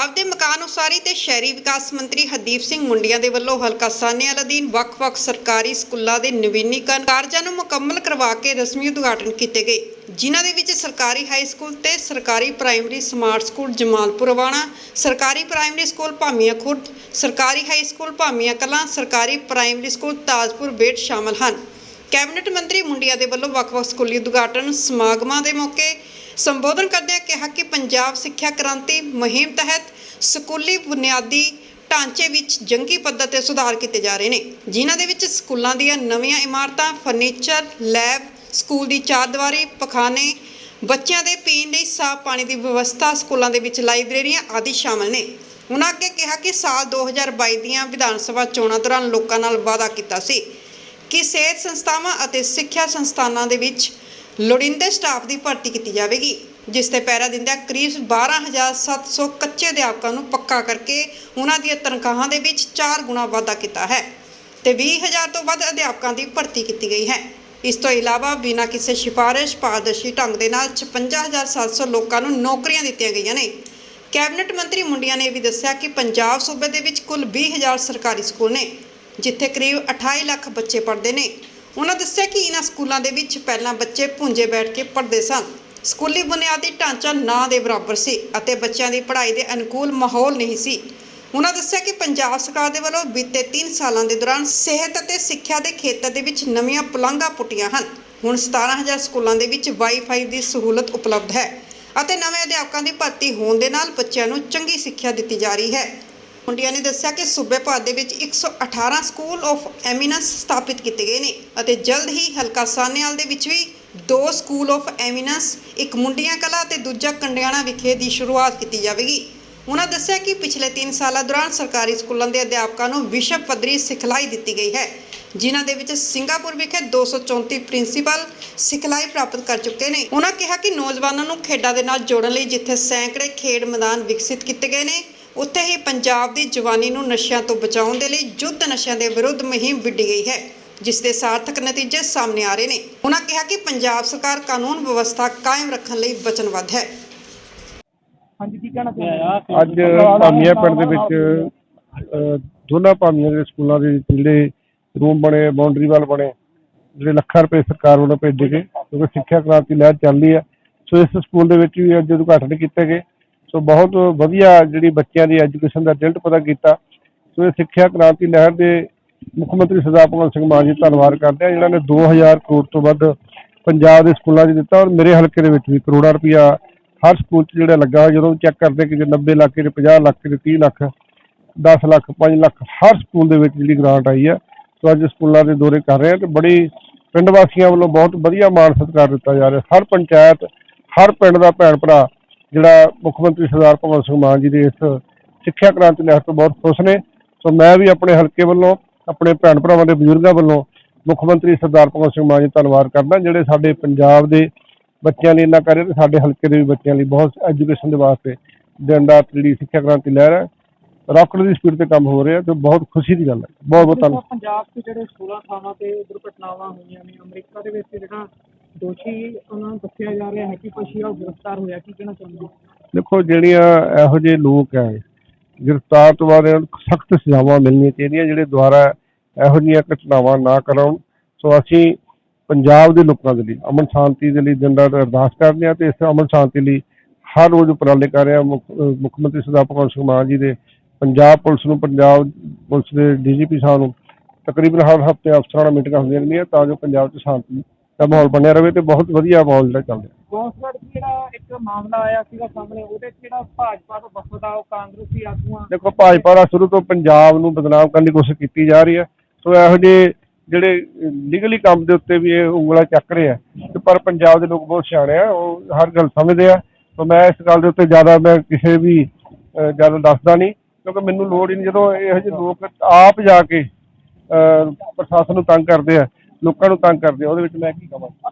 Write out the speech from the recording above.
ਪੰਜਾਬ ਦੇ ਮਕਾਨ ਉਸਾਰੀ ਤੇ ਸ਼ਹਿਰੀ ਵਿਕਾਸ ਮੰਤਰੀ ਹਰਦੀਪ ਸਿੰਘ ਮੁੰਡੀਆਂ ਦੇ ਵੱਲੋਂ ਹਲਕਾ ਸਾਹਨੇਵਾਲ ਅਧੀਨ ਵੱਖ-ਵੱਖ ਸਰਕਾਰੀ ਸਕੂਲਾਂ ਦੇ ਨਵੀਨੀਕਰਨ ਕਾਰਜਾਂ ਨੂੰ ਮੁਕੰਮਲ ਕਰਵਾ ਕੇ ਰਸਮੀ ਉਦਘਾਟਨ ਕੀਤੇ ਗਏ, ਜਿਨ੍ਹਾਂ ਦੇ ਵਿੱਚ ਸਰਕਾਰੀ ਹਾਈ ਸਕੂਲ ਤੇ ਸਰਕਾਰੀ ਪ੍ਰਾਇਮਰੀ ਸਮਾਰਟ ਸਕੂਲ ਜਮਾਲਪੁਰ ਵਾਣਾ ਸਰਕਾਰੀ ਪ੍ਰਾਇਮਰੀ ਸਕੂਲ ਭਾਮੀਆਂ ਖੁਰਦ, ਸਰਕਾਰੀ ਹਾਈ ਸਕੂਲ ਭਾਮੀਆਂ ਕਲਾਂ, ਸਰਕਾਰੀ ਪ੍ਰਾਇਮਰੀ ਸਕੂਲ ਤਾਜਪੁਰ ਬੇਟ ਸ਼ਾਮਲ ਹਨ। ਕੈਬਨਿਟ ਮੰਤਰੀ ਮੁੰਡੀਆਂ ਦੇ ਵੱਲੋਂ ਵੱਖ-ਵੱਖ ਸਕੂਲੀ ਉਦਘਾਟਨ ਸਮਾਗਮਾਂ ਦੇ ਮੌਕੇ ਸੰਬੋਧਨ ਕਰਦਿਆਂ ਕਿਹਾ ਕਿ ਪੰਜਾਬ ਸਿੱਖਿਆ ਕ੍ਰਾਂਤੀ ਮੁਹਿੰਮ ਤਹਿਤ ਸਕੂਲੀ ਬੁਨਿਆਦੀ ਢਾਂਚੇ ਵਿੱਚ ਜੰਗੀ ਪੱਧਰ ਤੇ ਸੁਧਾਰ ਕੀਤੇ ਜਾ ਰਹੇ ਨੇ, ਜਿਨ੍ਹਾਂ ਦੇ ਵਿੱਚ ਸਕੂਲਾਂ ਦੀਆਂ ਨਵੀਆਂ ਇਮਾਰਤਾਂ, ਫਰਨੀਚਰ, ਲੈਬ, ਸਕੂਲ ਦੀ ਚਾਰਦੀਵਾਰੀ ਪਖਾਨੇ, ਬੱਚਿਆਂ ਦੇ ਪੀਣ ਲਈ ਸਾਫ਼ ਪਾਣੀ ਦੀ ਵਿਵਸਥਾ, ਸਕੂਲਾਂ ਦੇ ਵਿੱਚ ਲਾਇਬ੍ਰੇਰੀਆਂ ਆਦਿ ਸ਼ਾਮਲ ਨੇ। ਉਹਨਾਂ ਅੱਗੇ ਕਿਹਾ ਕਿ ਸਾਲ 2022 ਦੀਆਂ ਵਿਧਾਨ ਸਭਾ ਚੋਣਾਂ ਦੌਰਾਨ ਲੋਕਾਂ ਨਾਲ ਵਾਅਦਾ ਕੀਤਾ ਸੀ ਕਿ ਸਿਹਤ ਸੰਸਥਾਵਾਂ ਅਤੇ ਸਿੱਖਿਆ ਸੰਸਥਾਨਾਂ ਦੇ ਵਿੱਚ ਲੋੜੀਂਦੇ ਸਟਾਫ ਦੀ ਭਰਤੀ ਕੀਤੀ ਜਾਵੇਗੀ, ਜਿਸ ਤੇ ਪਹਿਰਾ ਦਿੰਦਿਆਂ ਕਰੀਬ 12700 ਕੱਚੇ ਅਧਿਆਪਕਾਂ ਨੂੰ ਪੱਕਾ ਕਰਕੇ ਉਹਨਾਂ ਦੀਆਂ ਤਨਖਾਹਾਂ ਦੇ ਵਿੱਚ 4 ਗੁਣਾ ਵਾਧਾ ਕੀਤਾ ਹੈ ਤੇ 20000 ਤੋਂ ਵੱਧ ਅਧਿਆਪਕਾਂ ਦੀ ਭਰਤੀ ਕੀਤੀ ਗਈ ਹੈ। ਇਸ ਤੋਂ ਇਲਾਵਾ ਬਿਨਾਂ ਕਿਸੇ ਸਿਫਾਰਿਸ਼ ਪਾਰਦਰਸ਼ੀ ਢੰਗ ਦੇ ਨਾਲ 56700 ਲੋਕਾਂ ਨੂੰ ਨੌਕਰੀਆਂ ਦਿੱਤੀਆਂ ਗਈਆਂ ਨੇ। ਕੈਬਨਿਟ ਮੰਤਰੀ ਮੁੰਡੀਆਂ ਨੇ ਇਹ ਵੀ ਦੱਸਿਆ ਕਿ ਪੰਜਾਬ ਸੂਬੇ ਦੇ ਵਿੱਚ ਕੁੱਲ 20000 ਸਰਕਾਰੀ ਸਕੂਲ ਨੇ, ਜਿੱਥੇ ਕਰੀਬ 28 ਲੱਖ ਬੱਚੇ ਪੜ੍ਹਦੇ ਨੇ। ਉਹਨਾਂ ਦੱਸਿਆ ਕਿ ਇਹਨਾਂ ਸਕੂਲਾਂ ਦੇ ਵਿੱਚ ਪਹਿਲਾਂ ਬੱਚੇ ਭੁੰਜੇ ਬੈਠ ਕੇ ਪੜ੍ਹਦੇ ਸਨ। ਸਕੂਲੀ ਬੁਨਿਆਦੀ ਢਾਂਚਾ ਨਾ ਦੇ ਬਰਾਬਰ ਸੀ ਅਤੇ ਬੱਚਿਆਂ ਦੀ ਪੜ੍ਹਾਈ ਦੇ ਅਨੁਕੂਲ ਮਾਹੌਲ ਨਹੀਂ ਸੀ। ਉਹਨਾਂ ਦੱਸਿਆ ਕਿ ਪੰਜਾਬ ਸਰਕਾਰ ਦੇ ਵੱਲੋਂ ਬੀਤੇ 3 ਸਾਲਾਂ ਦੇ ਦੌਰਾਨ ਸਿਹਤ ਅਤੇ ਸਿੱਖਿਆ ਦੇ ਖੇਤਰ ਦੇ ਵਿੱਚ ਨਵੀਆਂ ਪੁਲਾਂਘਾਂ ਪੁੱਟੀਆਂ ਹਨ। ਹੁਣ 17000 ਸਕੂਲਾਂ ਦੇ ਵਿੱਚ ਵਾਈਫਾਈ ਦੀ ਸਹੂਲਤ ਉਪਲਬਧ ਹੈ ਅਤੇ ਨਵੇਂ ਅਧਿਆਪਕਾਂ ਦੀ ਭਰਤੀ ਹੋਣ ਦੇ ਨਾਲ ਬੱਚਿਆਂ ਨੂੰ ਚੰਗੀ ਸਿੱਖਿਆ ਦਿੱਤੀ ਜਾ ਰਹੀ ਹੈ। ਮੁੰਡਿਆਂ ਨੇ, ਦੱਸਿਆ ਕਿ ਸੂਬੇ ਭਰ ਦੇ ਵਿੱਚ 118 ਸਕੂਲ ਆਫ ਐਮੀਨੈਂਸ ਸਥਾਪਿਤ ਕੀਤੇ ਗਏ ਨੇ ਅਤੇ ਜਲਦ ਹੀ ਹਲਕਾ ਸਾਹਨੇਵਾਲ ਦੇ ਵਿੱਚ ਵੀ ਦੋ ਸਕੂਲ ਆਫ ਐਮੀਨੈਂਸ, ਇੱਕ ਮੁੰਡੀਆਂ ਕਲਾ ਤੇ ਦੂਜਾ ਕੰਡਿਆਣਾ ਵਿਖੇ ਦੀ ਸ਼ੁਰੂਆਤ ਕੀਤੀ ਜਾਵੇਗੀ। ਉਹਨਾਂ ਦੱਸਿਆ ਕਿ ਪਿਛਲੇ 3 ਸਾਲਾਂ ਦੌਰਾਨ ਸਰਕਾਰੀ ਸਕੂਲਾਂ ਦੇ ਅਧਿਆਪਕਾਂ ਨੂੰ ਵਿਸ਼ਵ ਪੱਧਰੀ ਸਿਖਲਾਈ ਦਿੱਤੀ ਗਈ ਹੈ, ਜਿਨ੍ਹਾਂ ਦੇ ਵਿੱਚ ਸਿੰਗਾਪੁਰ ਵਿਖੇ 234 ਪ੍ਰਿੰਸੀਪਲ ਸਿਖਲਾਈ ਪ੍ਰਾਪਤ ਕਰ ਚੁੱਕੇ ਨੇ। ਉਹਨਾਂ ਕਿਹਾ ਕਿ ਨੌਜਵਾਨਾਂ ਨੂੰ ਖੇਡਾਂ ਦੇ ਨਾਲ ਜੋੜਨ ਲਈ ਜਿੱਥੇ ਸੈਂਕੜੇ ਖੇਡ ਮੈਦਾਨ ਵਿਕਸਿਤ ਕੀਤੇ ਗਏ ਨੇ ਉੱਥੇ ਹੀ ਪੰਜਾਬ ਦੀ ਜਵਾਨੀ ਨੂੰ ਨਸ਼ਿਆਂ ਤੋਂ ਬਚਾਉਣ ਦੇ ਲਈ ਯੁੱਧ ਨਸ਼ਿਆਂ ਦੇ ਵਿਰੁੱਧ ਮੁਹਿੰਮ ਵਿੱਢੀ ਗਈ ਹੈ ਜਿਸ ਦੇ ਸਾਰਥਕ ਨਤੀਜੇ ਸਾਹਮਣੇ ਆ ਰਹੇ ਨੇ। ਉਹਨਾਂ ਕਿਹਾ ਕਿ ਪੰਜਾਬ ਸਰਕਾਰ ਕਾਨੂੰਨ ਵਿਵਸਥਾ ਕਾਇਮ ਰੱਖਣ ਲਈ ਵਚਨਬੱਧ ਹੈ। ਹਾਂਜੀ ਕੀ ਕਹਿਣਾ ਚਾਹੁੰਦੇ ਹੋ? ਅੱਜ ਭਾਮੀਆਂ ਪਿੰਡ ਦੇ ਵਿੱਚ ਅਹ, ਦੋਨਾਂ ਭਾਮੀਆਂ ਦੇ ਸਕੂਲਾਂ ਦੇ ਵਿੱਚ ਜਿਹੜੇ ਰੂਮ ਬਣੇ ਬਾਉਂਡਰੀ ਵਾਲ ਬਣੇ ਜਿਹੜੇ ਲੱਖਾਂ ਰੁਪਏ ਸਰਕਾਰ ਵੱਲੋਂ ਭੇਜੇ ਗਏ ਕਿਉਂਕਿ ਸਿੱਖਿਆ ਕ੍ਰਾਂਤੀ ਲਹਿਰ ਚੱਲ ਰਹੀ ਹੈ। ਸੋ ਇਸ ਸਕੂਲ ਦੇ ਵਿੱਚ ਵੀ ਅੱਜ ਉਦਘਾਟਨ ਕੀਤੇ ਗਏ। ਸੋ ਬਹੁਤ ਵਧੀਆ ਜਿਹੜੀ ਬੱਚਿਆਂ ਦੀ ਐਜੂਕੇਸ਼ਨ ਦਾ ਰਿਜ਼ਲਟ ਪਤਾ ਕੀਤਾ। ਸੋ ਇਹ ਸਿੱਖਿਆ ਕ੍ਰਾਂਤੀ ਲਹਿਰ ਦੇ ਮੁੱਖ ਮੰਤਰੀ ਸਰਦਾਰ ਭਗਵੰਤ ਸਿੰਘ ਮਾਨ ਜੀ ਧੰਨਵਾਦ ਕਰਦੇ ਆ ਜਿਨ੍ਹਾਂ ਨੇ 2000 ਕਰੋੜ ਤੋਂ ਵੱਧ ਪੰਜਾਬ ਦੇ ਸਕੂਲਾਂ 'ਚ ਦਿੱਤਾ ਔਰ ਮੇਰੇ ਹਲਕੇ ਦੇ ਵਿੱਚ ਵੀ ਕਰੋੜਾਂ ਰੁਪਇਆ ਹਰ ਸਕੂਲ 'ਚ ਜਿਹੜਾ ਲੱਗਾ, ਜਦੋਂ ਚੈੱਕ ਕਰਦੇ ਕਿ ਜੇ 90 ਲੱਖ ਚ 50 ਲੱਖ ਚ 30 ਲੱਖ 10 ਲੱਖ 5 ਲੱਖ ਹਰ ਸਕੂਲ ਦੇ ਵਿੱਚ ਜਿਹੜੀ ਗ੍ਰਾਂਟ ਆਈ ਹੈ, ਸੋ ਅੱਜ ਸਕੂਲਾਂ ਦੇ ਦੌਰੇ ਕਰ ਰਹੇ ਹਾਂ ਤੇ ਬੜੀ ਪਿੰਡ ਵਾਸੀਆਂ ਵੱਲੋਂ ਬਹੁਤ ਵਧੀਆ ਮਾਣ ਸਤਿਕਾਰ ਦਿੱਤਾ ਜਾ ਰਿਹਾ। ਹਰ ਪੰਚਾਇਤ, ਹਰ ਪਿੰਡ ਦਾ ਭੈਣ ਭਰਾ ਜਿਹੜਾ ਮੁੱਖ ਮੰਤਰੀ ਸਰਦਾਰ ਭਗਵੰਤ ਸਿੰਘ ਮਾਨ ਜੀ ਦੇ ਇਸ ਸਿੱਖਿਆ ਕ੍ਰਾਂਤੀ ਲਹਿਰ ਤੋਂ ਬਹੁਤ ਖੁਸ਼ ਨੇ। ਸੋ ਮੈਂ ਵੀ ਆਪਣੇ ਹਲਕੇ ਵੱਲੋਂ, ਆਪਣੇ ਭੈਣ ਭਰਾਵਾਂ ਦੇ ਬਜ਼ੁਰਗਾਂ ਵੱਲੋਂ ਮੁੱਖ ਮੰਤਰੀ ਸਰਦਾਰ ਭਗਵੰਤ ਸਿੰਘ ਮਾਨ ਜੀ ਧੰਨਵਾਦ ਕਰਦਾ, ਜਿਹੜੇ ਸਾਡੇ ਪੰਜਾਬ ਦੇ ਬੱਚਿਆਂ ਲਈ ਇੰਨਾ ਕਰ ਰਹੇ ਤੇ ਸਾਡੇ ਹਲਕੇ ਦੇ ਵੀ ਬੱਚਿਆਂ ਲਈ ਬਹੁਤ ਐਜੂਕੇਸ਼ਨ ਦੇ ਵਾਸਤੇ ਦਿਨ ਰਾਤ ਜਿਹੜੀ ਸਿੱਖਿਆ ਕ੍ਰਾਂਤੀ ਲਹਿਰ ਹੈ ਰਾਕਟ ਦੀ ਸਪੀਡ ਤੇ ਕੰਮ ਹੋ ਰਿਹਾ ਤੇ ਬਹੁਤ ਖੁਸ਼ੀ ਦੀ ਗੱਲ ਹੈ। ਬਹੁਤ ਬਹੁਤ ਧੰਨਵਾਦ। ਪੰਜਾਬ 'ਚ ਜਿਹੜੇ 16 ਥਾਵਾਂ ਤੇ ਦੁਰਘਟਨਾਵਾਂ ਹੋਈਆਂ ਨੇ, ਅਮਰੀਕਾ ਦੇ ਵਿੱਚ ਜਿਹੜਾ ਦੋਸ਼ੀ ਉਹਨਾਂ ਨੂੰ ਦੱਸਿਆ ਜਾ ਰਿਹਾ ਹੈ ਕਿ ਪਸ਼ੀਆ ਉਹ ਗ੍ਰਿਫਤਾਰ ਹੋਇਆ, ਕੀ ਕਹਿਣਾ ਚਾਹੁੰਦੇ ਹੋ? ਦੇਖੋ, ਜਿਹੜੀਆਂ ਇਹੋ ਜਿਹੇ ਲੋਕ ਹੈ ਗ੍ਰਿਫਤਾਰ ਤੋਂ ਬਾਅਦ ਇਹਨਾਂ ਨੂੰ ਸਖਤ ਸਜ਼ਾਵਾਂ ਮਿਲਣੀਆਂ ਚਾਹੀਦੀਆਂ, ਜਿਹੜੇ ਦੁਆਰਾ ਇਹੋ ਜਿਹੀਆਂ ਘਟਨਾਵਾਂ ਨਾ ਕਰਾਉਣ। ਸੋ ਅਸੀਂ ਪੰਜਾਬ ਦੇ ਲੋਕਾਂ ਦੇ ਲਈ, ਅਮਨ ਸ਼ਾਂਤੀ ਦੇ ਲਈ ਦਿਨ ਰਾਤ ਅਰਦਾਸ ਕਰਦੇ ਹਾਂ ਤੇ ਇਸ ਅਮਨ ਸ਼ਾਂਤੀ ਲਈ ਹਰ ਰੋਜ਼ ਉਪਰਾਲੇ ਕਰ ਰਹੇ ਹਾਂ ਮੁੱਖ ਮੁੱਖ ਮੰਤਰੀ ਸਰਦਾਰ ਭਗਵੰਤ ਸਿੰਘ ਮਾਨ ਜੀ ਦੇ। ਪੰਜਾਬ ਪੁਲਿਸ ਨੂੰ, ਪੰਜਾਬ ਪੁਲਿਸ ਦੇ ਡੀਜੀਪੀ ਸਾਹਿਬ ਨੂੰ ਤਕਰੀਬਨ ਹਰ ਹਫ਼ਤੇ ਅਫਸਰਾਂ ਨਾਲ ਮੀਟਿੰਗਾਂ ਹੁੰਦੀਆਂ ਰਹਿੰਦੀਆਂ, ਤਾਂ ਜੋ ਪੰਜਾਬ 'ਚ ਸ਼ਾਂਤੀ ਦਾ ਮਾਹੌਲ ਬਣਿਆ ਰਹੇ ਤੇ ਬਹੁਤ ਵਧੀਆ ਮਾਹੌਲ ਜਿਹੜਾ ਚੱਲ ਰਿਹਾ। ਗੌਂਸਗੜ੍ਹ 'ਚ ਜਿਹੜਾ ਇੱਕ ਮਾਮਲਾ ਆਇਆ ਸੀਗਾ ਸਾਹਮਣੇ ਉਹਦੇ 'ਚ ਜਿਹੜਾ ਭਾਜਪਾ ਤੋਂ ਵਫਦ ਆ ਉਹ ਕਾਂਗਰਸੀ ਆਗੂਆਂ ਦੇਖੋ ਭਾਜਪਾ ਦਾ ਸ਼ੁਰੂ ਤੋਂ ਪੰਜਾਬ ਨੂੰ ਬਦਨਾਮ ਕਰਨ ਦੀ ਕੋਸ਼ਿਸ਼ ਕੀਤੀ ਜਾ ਰਹੀ ਹੈ। ਸੋ ਇਹੋ ਜਿਹੇ ਜਿਹੜੇ ਲੀਗਲੀ ਕੰਮ ਦੇ ਉੱਤੇ ਵੀ ਇਹ ਉਂਗਲਾਂ ਚੱਕ ਰਹੇ ਆ। ਤੇ ਪਰ ਪੰਜਾਬ ਦੇ ਲੋਕ ਬਹੁਤ ਸਿਆਣੇ ਆ ਉਹ ਹਰ ਗੱਲ ਸਮਝਦੇ ਆ। ਸੋ ਮੈਂ ਇਸ ਗੱਲ ਦੇ ਉੱਤੇ ਜ਼ਿਆਦਾ ਮੈਂ ਕਿਸੇ ਵੀ ਜ਼ਿਆਦਾ ਦੱਸਦਾ ਨਹੀਂ ਕਿਉਂਕਿ ਮੈਨੂੰ ਲੋੜ ਹੀ ਨਹੀਂ ਜਦੋਂ ਇਹੋ ਜਿਹੇ ਲੋਕ ਆਪ ਜਾ ਕੇ ਪ੍ਰਸ਼ਾਸਨ ਨੂੰ ਤੰਗ ਕਰਦੇ ਆ। ਲੋਕਾਂ ਨੂੰ ਤੰਗ ਕਰਦੇ ਆ ਉਹਦੇ ਵਿੱਚ ਮੈਂ ਕੀ ਕਹਾਂ